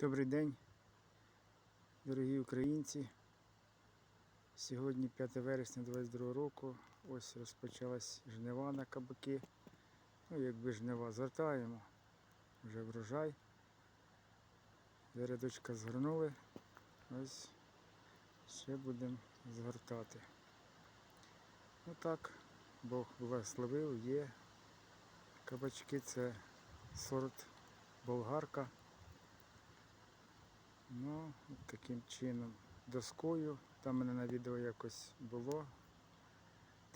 Добрий день, дорогі українці. Сьогодні 5 вересня 2022 року. Ось розпочалась жнива на кабаки. Ну, якби жнива згортаємо. Вже врожай. Зарядочка згорнули. Ось ще будемо згортати. Ну так, Бог благословив, є кабачки, це сорт болгарка. Ну, таким чином. Доскою. Там мене на відео якось було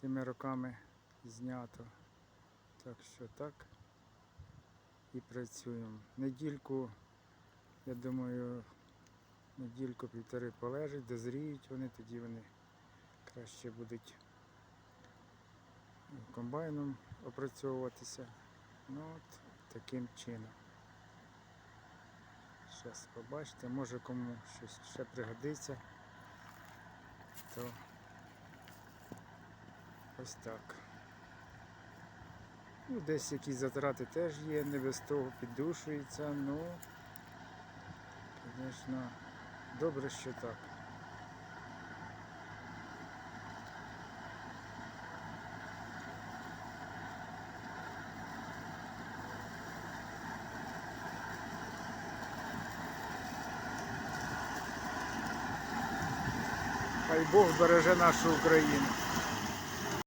тими роками знято. Так що так. І працюємо. Недільку, я думаю, недільку півтори полежать, дозріють вони, тоді вони краще будуть комбайном опрацьовуватися. Ну от таким чином. Зараз побачите, може кому щось ще пригодиться, то ось так. Ну, десь якісь затрати теж є, не без того піддушується, ну, звісно, добре, що так. Хай Бог береже нашу Україну.